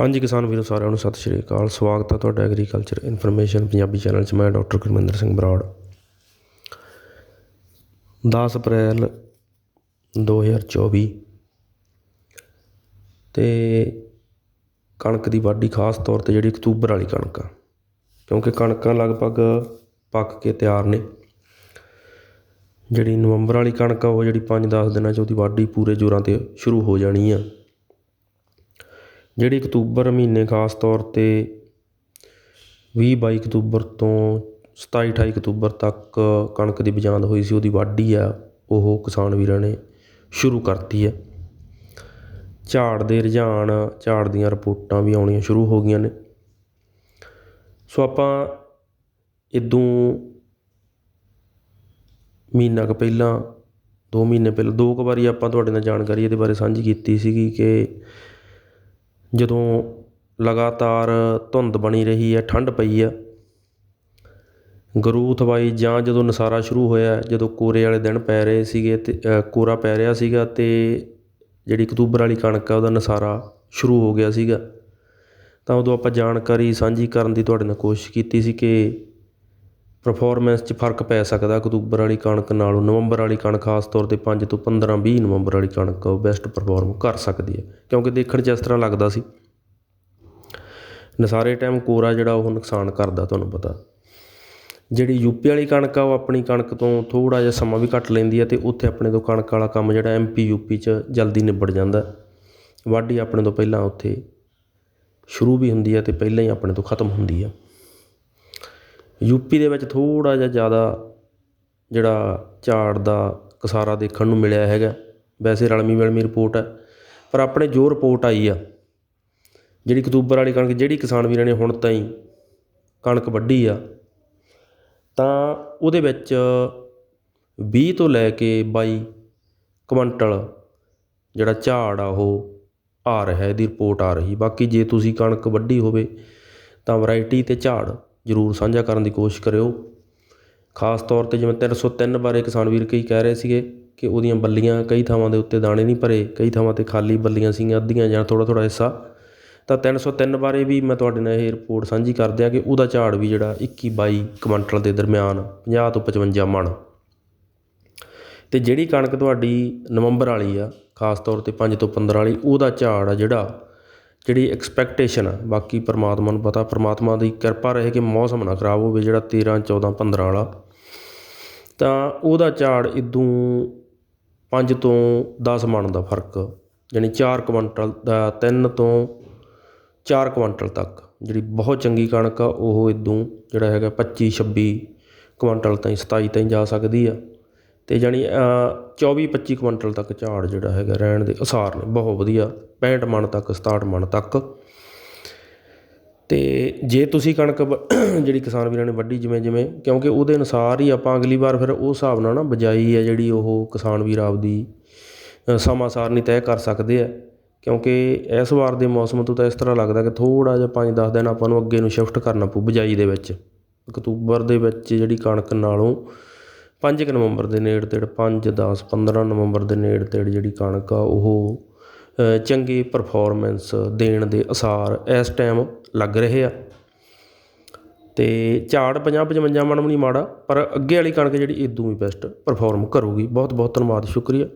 ਹਾਂਜੀ ਕਿਸਾਨ ਵੀਰੋ, ਸਾਰਿਆਂ ਨੂੰ ਸਤਿ ਸ਼੍ਰੀ ਅਕਾਲ। ਸਵਾਗਤ ਹੈ ਤੁਹਾਡਾ ਐਗਰੀਕਲਚਰ ਇਨਫੋਰਮੇਸ਼ਨ ਪੰਜਾਬੀ ਚੈਨਲ 'ਚ। ਮੈਂ ਡਾਕਟਰ ਗੁਰਮਿੰਦਰ ਸਿੰਘ ਬਰਾੜ। 10 ਅਪ੍ਰੈਲ 2024 ਤੇ ਕਣਕ ਦੀ ਵਾਢੀ ਖਾਸ ਤੌਰ ਤੇ ਜਿਹੜੀ ਅਕਤੂਬਰ ਵਾਲੀ ਕਣਕ ਆ। ਕਿਉਂਕਿ ਕਣਕਾਂ ਲਗਭਗ ਪੱਕ ਕੇ ਤਿਆਰ ਨੇ। ਜਿਹੜੀ ਨਵੰਬਰ ਵਾਲੀ ਕਣਕ ਆ, ਉਹ ਜਿਹੜੀ 5-10 ਦਿਨਾਂ 'ਚ ਉਹਦੀ ਵਾਢੀ ਪੂਰੇ ਜ਼ੋਰਾਂ ਤੇ ਸ਼ੁਰੂ ਹੋ ਜਾਣੀ ਆ। ਜਿਹੜੀ ਅਕਤੂਬਰ ਮਹੀਨੇ ਖਾਸ ਤੌਰ ਤੇ ਵੀਹ ਬਾਈ ਅਕਤੂਬਰ ਤੋਂ 27-28 ਅਕਤੂਬਰ ਤੱਕ ਕਣਕ ਦੀ ਬਜਾਂਦ ਹੋਈ ਸੀ, ਉਹਦੀ ਵਾਢੀ ਆ, ਉਹ ਕਿਸਾਨ ਵੀਰਾਂ ਨੇ ਸ਼ੁਰੂ ਕਰਤੀ ਹੈ। ਝਾੜ ਦੇ ਰੁਝਾਨ, ਝਾੜ ਦੀਆਂ ਰਿਪੋਰਟਾਂ ਵੀ ਆਉਣੀਆਂ ਸ਼ੁਰੂ ਹੋ ਗਈਆਂ ਨੇ। ਸੋ ਆਪਾਂ ਇਦੋਂ ਮਹੀਨਾ ਕੁ ਪਹਿਲਾਂ, ਦੋ ਮਹੀਨੇ ਪਹਿਲਾਂ, ਦੋ ਕੁ ਵਾਰੀ ਆਪਾਂ ਤੁਹਾਡੇ ਨਾਲ ਜਾਣਕਾਰੀ ਇਹਦੇ ਬਾਰੇ ਸਾਂਝੀ ਕੀਤੀ ਸੀਗੀ ਕਿ ਜਦੋਂ ਲਗਾਤਾਰ ਧੁੰਦ ਬਣੀ ਰਹੀ ਹੈ ਠੰਡ ਪਈ ਆ ਗਰੂਥ ਵਾਈ ਜਾਂ ਜਦੋਂ ਨਸਾਰਾ ਸ਼ੁਰੂ ਹੋਇਆ ਜਦੋਂ ਕੋਰੇ ਵਾਲੇ ਦਿਨ ਪੈ ਰਹੇ ਸੀਗੇ ਅਤੇ ਅ, ਕੋਰਾ ਪੈ ਰਿਹਾ ਸੀਗਾ ਅਤੇ ਜਿਹੜੀ ਅਕਤੂਬਰ ਵਾਲੀ ਕਣਕ ਆ ਉਹਦਾ ਨਸਾਰਾ ਸ਼ੁਰੂ ਹੋ ਗਿਆ ਸੀਗਾ। ਤਾਂ ਉਦੋਂ ਆਪਾਂ ਜਾਣਕਾਰੀ ਸਾਂਝੀ ਕਰਨ ਦੀ ਤੁਹਾਡੇ ਨਾਲ ਕੋਸ਼ਿਸ਼ ਕੀਤੀ ਸੀ ਕਿ ਪਰਫੋਰਮੈਂਸ 'ਚ ਫ਼ਰਕ ਪੈ ਸਕਦਾ, ਅਕਤੂਬਰ ਵਾਲੀ ਕਣਕ ਨਾਲੋਂ ਨਵੰਬਰ ਵਾਲੀ ਕਣਕ, ਖਾਸ ਤੌਰ ਤੇ ਪੰਜ ਤੋਂ 15 20 ਨਵੰਬਰ ਵਾਲੀ ਕਣਕ, ਉਹ ਬੈਸਟ ਪਰਫੋਰਮ ਕਰ ਸਕਦੀ ਹੈ। ਕਿਉਂਕਿ ਦੇਖਣ 'ਚ ਇਸ ਤਰ੍ਹਾਂ ਲੱਗਦਾ ਸੀ। ਨਸਾਰੇ ਟਾਈਮ ਕੋਰਾ ਜਿਹੜਾ ਉਹ ਨੁਕਸਾਨ ਕਰਦਾ, ਤੁਹਾਨੂੰ ਪਤਾ। ਜਿਹੜੀ ਯੂਪੀ ਵਾਲੀ ਕਣਕ ਆ, ਉਹ ਆਪਣੀ ਕਣਕ ਤੋਂ ਥੋੜਾ ਜਿਹਾ ਸਮਾਂ ਵੀ ਘੱਟ ਲੈਂਦੀ ਹੈ ਤੇ ਉੱਥੇ ਆਪਣੇ ਤੋਂ ਕਣਕ ਵਾਲਾ ਕੰਮ ਜਿਹੜਾ ਐਮਪੀ ਯੂਪੀ 'ਚ ਜਲਦੀ ਨਿਬੜ ਜਾਂਦਾ। ਵਾਢੀ ਆਪਣੇ ਤੋਂ ਪਹਿਲਾਂ ਉੱਥੇ ਸ਼ੁਰੂ ਵੀ ਹੁੰਦੀ ਹੈ ਤੇ ਪਹਿਲਾਂ ਹੀ ਆਪਣੇ ਤੋਂ ਖਤਮ ਹੁੰਦੀ ਹੈ। ਯੂਪੀ ਦੇ ਵਿੱਚ ਥੋੜ੍ਹਾ ਜਿਹਾ ਜ਼ਿਆਦਾ ਜਿਹੜਾ ਝਾੜ ਦਾ ਕਸਾਰਾ ਦੇਖਣ ਨੂੰ ਮਿਲਿਆ ਹੈਗਾ। ਵੈਸੇ ਰਲਮੀ ਮਿਲਮੀ ਰਿਪੋਰਟ ਹੈ, ਪਰ ਆਪਣੇ ਜੋ ਰਿਪੋਰਟ ਆਈ ਆ, ਜਿਹੜੀ ਅਕਤੂਬਰ ਵਾਲੀ ਕਣਕ, ਜਿਹੜੀ ਕਿਸਾਨ ਵੀਰਾਂ ਨੇ ਹੁਣ ਤਾਈਂ ਕਣਕ ਵੱਢੀ ਆ, ਤਾਂ ਉਹਦੇ ਵਿੱਚ ਵੀਹ ਤੋਂ ਲੈ ਕੇ ਬਾਈ ਕੁਇੰਟਲ ਜਿਹੜਾ ਝਾੜ ਆ, ਉਹ ਆ ਰਿਹਾ, ਇਹਦੀ ਰਿਪੋਰਟ ਆ ਰਹੀ। ਬਾਕੀ ਜੇ ਤੁਸੀਂ ਕਣਕ ਵੱਢੀ ਹੋਵੇ, ਤਾਂ ਵੈਰਾਈਟੀ ਅਤੇ ਝਾੜ ਜ਼ਰੂਰ ਸਾਂਝਾ ਕਰਨ ਦੀ ਕੋਸ਼ਿਸ਼ ਕਰਿਓ। ਖਾਸ ਤੌਰ ਤੇ ਜਿਵੇਂ 303 ਬਾਰੇ ਕਿਸਾਨ ਵੀਰ ਕਈ ਕਹਿ ਰਹੇ ਸੀਗੇ ਕਿ ਉਹਦੀਆਂ ਬੱਲੀਆਂ ਕਈ ਥਾਵਾਂ ਦੇ ਉੱਤੇ ਦਾਣੇ ਨਹੀਂ ਭਰੇ, ਕਈ ਥਾਵਾਂ ਤੇ ਖਾਲੀ ਬੱਲੀਆਂ ਸੀਗੀਆਂ, ਅੱਧੀਆਂ ਜਾਂ ਥੋੜ੍ਹਾ ਥੋੜ੍ਹਾ ਹਿੱਸਾ। ਤਾਂ 303 ਬਾਰੇ ਵੀ ਮੈਂ ਤੁਹਾਡੇ ਨਾਲ ਇਹ ਰਿਪੋਰਟ ਸਾਂਝੀ ਕਰ ਦਿਆਂ ਕਿ ਉਹਦਾ ਝਾੜ ਵੀ ਜਿਹੜਾ ਇੱਕੀ ਬਾਈ ਕੁਇੰਟਲ ਦੇ ਦਰਮਿਆਨ 50 ਤੋਂ 55 ਮਣ। ਅਤੇ ਜਿਹੜੀ ਕਣਕ ਤੁਹਾਡੀ ਨਵੰਬਰ ਵਾਲੀ ਆ, ਖਾਸ ਤੌਰ ਤੇ ਪੰਜ ਤੋਂ 15 ਵਾਲੀ, ਉਹਦਾ ਝਾੜ ਆ ਜਿਹੜਾ ਜਿਹੜੀ ਐਕਸਪੈਕਟੇਸ਼ਨ ਆ, ਬਾਕੀ ਪਰਮਾਤਮਾ ਨੂੰ ਪਤਾ, ਪਰਮਾਤਮਾ ਦੀ ਕਿਰਪਾ ਰਹੇ ਕਿ ਮੌਸਮ ਨਾ ਖਰਾਬ ਹੋਵੇ ਜਿਹੜਾ 13 14 15 ਵਾਲਾ। ਤਾਂ ਉਹਦਾ ਝਾੜ ਇਦੋਂ 5 ਤੋਂ 10 ਮਣ ਦਾ ਫ਼ਰਕ ਯਾਨੀ 4 ਕੁਇੰਟਲ ਦਾ 3 ਤੋਂ 4 ਕੁਇੰਟਲ ਤੱਕ। ਜਿਹੜੀ ਬਹੁਤ ਚੰਗੀ ਕਣਕ ਆ, ਉਹ ਇਦੋਂ ਜਿਹੜਾ ਹੈਗਾ 25 26 ਕੁਇੰਟਲ ਤਾਈਂ 27 ਤਾਈਂ ਜਾ ਸਕਦੀ ਆ। ਅਤੇ ਜਾਣੀ 24 25 ਕੁਇੰਟਲ ਤੱਕ ਝਾੜ ਜਿਹੜਾ ਹੈਗਾ ਰਹਿਣ ਦੇ ਅਸਾਰ ਨੇ ਬਹੁਤ ਵਧੀਆ 65 ਮਣ ਤੱਕ 67 ਮਣ ਤੱਕ। ਅਤੇ ਜੇ ਤੁਸੀਂ ਕਣਕ ਵ- ਜਿਹੜੀ ਕਿਸਾਨ ਵੀਰਾਂ ਨੇ ਵੱਢੀ ਜਿਵੇਂ ਜਿਵੇਂ ਕਿਉਂਕਿ ਉਹਦੇ ਅਨੁਸਾਰ ਹੀ ਆਪਾਂ ਅਗਲੀ ਵਾਰ ਫਿਰ ਉਸ ਹਿਸਾਬ ਨਾਲ ਨਾ ਬਜਾਈ ਹੈ ਜਿਹੜੀ ਉਹ ਕਿਸਾਨ ਵੀਰ ਆਪਦੀ ਅ, ਸਮਾਂ ਸਾਰਨੀ ਤੈਅ ਕਰ ਸਕਦੇ ਆ। ਕਿਉਂਕਿ ਇਸ ਵਾਰ ਦੇ ਮੌਸਮ ਤੋਂ ਤਾਂ ਇਸ ਤਰ੍ਹਾਂ ਲੱਗਦਾ ਕਿ ਥੋੜ੍ਹਾ ਜਿਹਾ 5-10 ਦਿਨ ਆਪਾਂ ਨੂੰ ਅੱਗੇ ਨੂੰ ਸ਼ਿਫਟ ਕਰਨਾ ਪਊ ਬਜਾਈ ਦੇ ਵਿੱਚ। ਅਕਤੂਬਰ ਦੇ ਵਿੱਚ ਜਿਹੜੀ ਕਣਕ ਨਾਲੋਂ ਪੰਜ ਕੁ ਨਵੰਬਰ ਦੇ ਨੇੜੇ ਤੇੜ 5 10 15 ਨਵੰਬਰ ਦੇ ਨੇੜੇ ਤੇੜ ਜਿਹੜੀ ਕਣਕ ਆ, ਉਹ ਚੰਗੀ ਪਰਫੋਰਮੈਂਸ ਦੇਣ ਦੇ ਅਸਾਰ ਇਸ ਟਾਈਮ ਲੱਗ ਰਹੇ ਆ। ਅਤੇ ਝਾੜ 50 55 ਮਣ ਵੀ ਨਹੀਂ ਮਾੜਾ, ਪਰ ਅੱਗੇ ਵਾਲੀ ਕਣਕ ਜਿਹੜੀ ਇਦੋਂ ਵੀ ਬੈਸਟ ਪਰਫੋਰਮ ਕਰੂਗੀ। ਬਹੁਤ ਬਹੁਤ ਧੰਨਵਾਦ, ਸ਼ੁਕਰੀਆ।